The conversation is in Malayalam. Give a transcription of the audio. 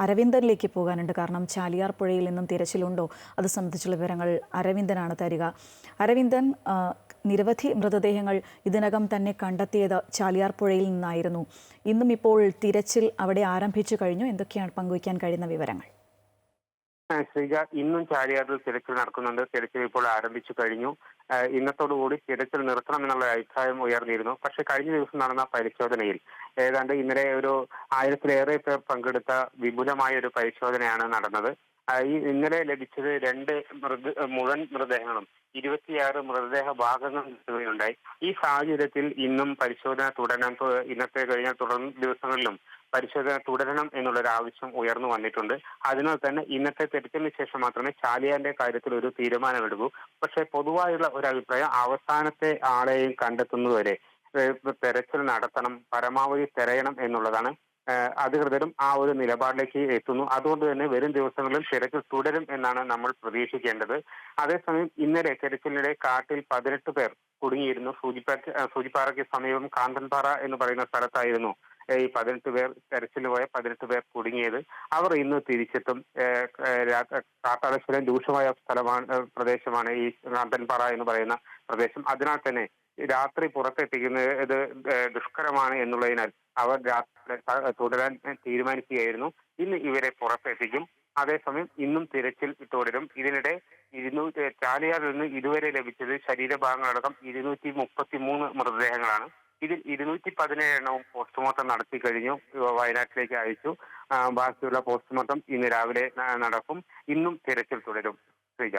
അരവിന്ദനിലേക്ക് പോകാനുണ്ട്. കാരണം ചാലിയാർ പുഴയിൽ നിന്നും തിരച്ചിലുണ്ടോ? അത് സംബന്ധിച്ചുള്ള വിവരങ്ങൾ അരവിന്ദനാണ് തരിക. അരവിന്ദൻ നിരവധി മൃതദേഹങ്ങൾ ഇതിനകം തന്നെ കണ്ടെത്തിയത് ചാലിയാർ പുഴയിൽ നിന്നായിരുന്നു. ഇന്നും ഇപ്പോൾ തിരച്ചിൽ അവിടെ ആരംഭിച്ചു കഴിഞ്ഞു. എന്തൊക്കെയാണ് പങ്കുവയ്ക്കാൻ കഴിയുന്ന വിവരങ്ങൾ? ശ്രീജ ഇന്നും ചാലിയാറിൽ തിരച്ചിൽ നടക്കുന്നുണ്ട്. തിരച്ചിൽ ഇപ്പോൾ ആരംഭിച്ചു കഴിഞ്ഞു. ഇന്നത്തോടുകൂടി തിരച്ചിൽ നിർത്തണം എന്നുള്ള അഭിപ്രായം ഉയർന്നിരുന്നു. പക്ഷെ കഴിഞ്ഞ ദിവസം നടന്ന പരിശോധനയിൽ ഏതാണ്ട് ഇന്നലെ ഒരു ആയിരത്തിലേറെ പേർ പങ്കെടുത്ത വിപുലമായ ഒരു പരിശോധനയാണ് നടന്നത്. ഈ ഇന്നലെ ലഭിച്ചത് രണ്ട് മൃത മുഴുവൻ മൃതദേഹങ്ങളും. ഇരുപത്തിയാറ് മൃതദേഹ ഭാഗങ്ങൾ കിട്ടുകയുണ്ടായി ഈ സാഹചര്യത്തിൽ ഇന്നും പരിശോധന തുടരാൻ ഇന്നത്തെ കഴിഞ്ഞ തുടർ ദിവസങ്ങളിലും പരിശോധന തുടരണം എന്നുള്ളൊരു ആവശ്യം ഉയർന്നു വന്നിട്ടുണ്ട്. അതിനാൽ തന്നെ ഇന്നത്തെ തെരച്ചിലിന് ശേഷം മാത്രമേ ചാലിയാന്റെ കാര്യത്തിൽ ഒരു തീരുമാനമെടുക്കൂ. പക്ഷേ പൊതുവായുള്ള ഒരു അഭിപ്രായം അവസാനത്തെ ആളെയും കണ്ടെത്തുന്നതുവരെ തെരച്ചിൽ നടത്തണം പരമാവധി തെരയണം എന്നുള്ളതാണ് അധികൃതരും ആ ഒരു നിലപാടിലേക്ക് എത്തുന്നു. അതുകൊണ്ട് തന്നെ വരും ദിവസങ്ങളിൽ തിരച്ചിൽ തുടരും എന്നാണ് നമ്മൾ പ്രതീക്ഷിക്കേണ്ടത്. അതേസമയം ഇന്നലെ തിരച്ചിലിനിടെ കാട്ടിൽ പതിനെട്ട് പേർ കുടുങ്ങിയിരുന്നു. സൂചിപ്പാറ സൂചിപ്പാറയ്ക്ക് സമീപം കാന്തൻപാറ എന്ന് പറയുന്ന സ്ഥലത്തായിരുന്നു ഈ പതിനെട്ട് പേർ തെരച്ചിൽ പോയ പതിനെട്ട് പേർ കുടുങ്ങിയത്. അവർ ഇന്ന് തിരിച്ചെത്തും. കാട്ടാളശ്വരം രൂക്ഷമായ സ്ഥലമാണ് പ്രദേശമാണ് ഈ കാന്തൻപാറ എന്ന് പറയുന്ന പ്രദേശം. അതിനാൽ തന്നെ രാത്രി പുറത്തെത്തിക്കുന്നത് ദുഷ്കരമാണ് എന്നുള്ളതിനാൽ അവർ രാത്രി തുടരാൻ തീരുമാനിക്കുകയായിരുന്നു. ഇന്ന് ഇവരെ പുറത്തെത്തിക്കും. അതേസമയം ഇന്നും തിരച്ചിൽ തുടരും. ഇതിനിടെ ഇരുന്നൂറ്റി ചാലിയാറിൽ നിന്ന് ഇതുവരെ ലഭിച്ചത് ശരീരഭാഗങ്ങളടക്കം ഇരുന്നൂറ്റി മുപ്പത്തി മൂന്ന് മൃതദേഹങ്ങളാണ്. ഇതിൽ ഇരുന്നൂറ്റി പതിനേഴ് എണ്ണവും പോസ്റ്റ്മോർട്ടം നടത്തി കഴിഞ്ഞു. വയനാട്ടിലേക്ക് അയച്ചു. ബാക്കിയുള്ള പോസ്റ്റ്മോർട്ടം ഇന്ന് രാവിലെ നടക്കും. ഇന്നും തിരച്ചിൽ തുടരും. ശ്രീജ.